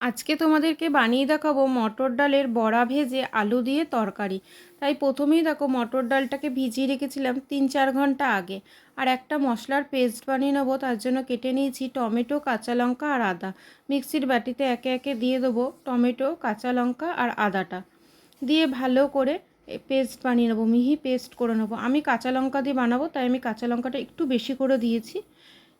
আজকে তোমাদেরকে বানিয়ে দেখাবো মটর ডালের বড়া ভেজে আলু দিয়ে তরকারি। তাই প্রথমেই দেখো মটর ডালটাকে ভিজিয়ে রেখেছিলাম তিন চার ঘণ্টা আগে। আর একটা মশলার পেস্ট বানিয়ে নেব, তার জন্য কেটে নিয়েছি টমেটো, কাঁচা লঙ্কা আর আদা। মিক্সির বাটিতে একে একে দিয়ে দেবো টমেটো, কাঁচা লঙ্কা আর আদাটা। দিয়ে ভালো করে পেস্ট বানিয়ে নেব, মিহি পেস্ট করে নেব। আমি কাঁচা লঙ্কা দিয়ে বানাবো, তাই আমি কাঁচা লঙ্কাটা একটু বেশি করে দিয়েছি।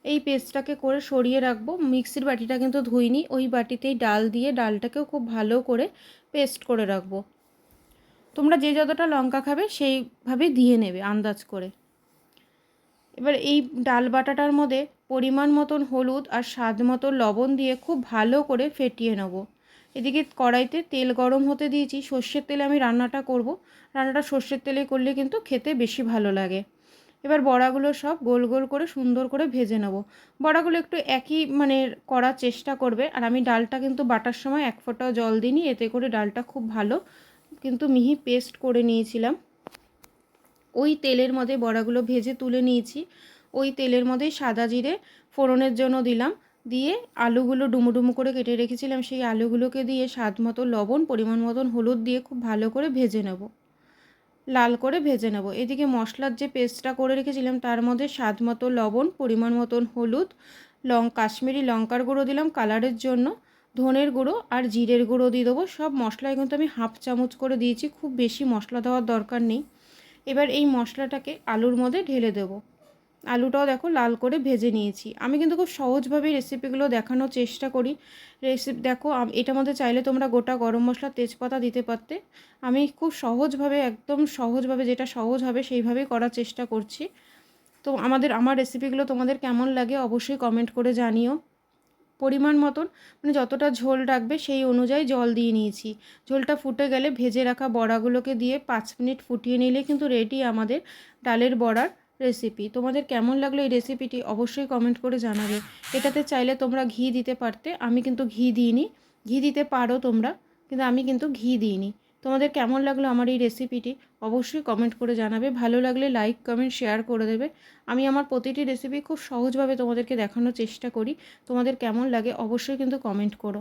এই পেস্টটাকে করে সরিয়ে রাখব। মিক্সির বাটিটা কিন্তু ধুইনি, ওই বাটিতেই ডাল দিয়ে ডালটাকেও খুব ভালো করে পেস্ট করে রাখব। তোমরা যে যতটা লঙ্কা খাবে সেইভাবে দিয়ে নেবে আন্দাজ করে। এবার এই ডাল বাটাটার মধ্যে পরিমাণ মতন হলুদ আর স্বাদ মতো লবণ দিয়ে খুব ভালো করে ফেটিয়ে নেব। এদিকে কড়াইতে তেল গরম হতে দিয়েছি, সর্ষের তেলে আমি রান্নাটা করব। রান্নাটা সর্ষের তেলে করলে কিন্তু খেতে বেশি ভালো লাগে। এবার বড়াগুলো সব গোল গোল করে সুন্দর করে ভেজে নেব। বড়াগুলো একটু একই মানে করার চেষ্টা করবে। আর আমি ডালটা কিন্তু বাটার সময় এক ফোঁটাও জল দিইনি, এতে করে ডালটা খুব ভালো কিন্তু মিহি পেস্ট করে নিয়েছিলাম। ওই তেলের মধ্যে বড়াগুলো ভেজে তুলে নিয়েছি। ওই তেলের মধ্যেই সাদা জিরে ফোড়নের জন্য দিলাম। দিয়ে আলুগুলো ডুমো ডুমো করে কেটে রেখেছিলাম। সেই আলুগুলোকে দিয়ে স্বাদ মতো লবণ, পরিমাণ মতন হলুদ দিয়ে খুব ভালো করে ভেজে নেব। লাল করে ভেজে নেব। এদিকে মশলার যে পেস্টটা করে রেখেছিলাম, তার মধ্যে স্বাদ মতো লবণ, পরিমাণ মতন হলুদ, লং, কাশ্মীরি লঙ্কার গুঁড়ো দিলাম কালারের জন্য, ধনের গুঁড়ো আর জিরের গুঁড়ো দিয়ে দেবো। সব মশলায় কিন্তু আমি হাফ চামচ করে দিয়েছি, খুব বেশি মশলা দেওয়ার দরকার নেই। এবার এই মশলাটাকে আলুর মধ্যে ঢেলে দেবো। আলুটাও দেখো লাল করে ভেজে নিয়েছি। আমি কিন্তু খুব সহজভাবে রেসিপিগুলো দেখানোর চেষ্টা করি। রেসিপি দেখো এটার মধ্যে চাইলে তোমরা গোটা গরম মশলা, তেজপাতা দিতে পারতে। আমি খুব সহজভাবে, একদম সহজভাবে যেটা সহজ হবে সেইভাবেই করার চেষ্টা করছি। তো আমাদের, আমার রেসিপিগুলো তোমাদের কেমন লাগে অবশ্যই কমেন্ট করে জানিও। পরিমাণ মতন মানে যতটা ঝোল রাখবে সেই অনুযায়ী জল দিয়ে নিয়েছি। ঝোলটা ফুটে গেলে ভেজে রাখা বড়াগুলোকে দিয়ে পাঁচ মিনিট ফুটিয়ে নিলে কিন্তু রেডি আমাদের ডালের বড়ার। রেসিপি তোমাদের কেমন লাগল এই রেসিপিটি অবশ্যই কমেন্ট করে জানাবে। এটাতে চাইলে তোমরা ঘি দিতে পারতে। আমি কিন্তু ঘি দিইনি। ঘি দিতে পারো তোমরা, কিন্তু আমি কিন্তু ঘি দিইনি। তোমাদের কেমন লাগল আমার এই রেসিপিটি অবশ্যই কমেন্ট করে জানাবে। ভালো লাগলে লাইক কমেন্ট শেয়ার করে দেবে। আমি আমার প্রতিটি রেসিপি খুব সহজভাবে তোমাদেরকে দেখানোর চেষ্টা করি। তোমাদের কেমন লাগে অবশ্যই কিন্তু কমেন্ট করো।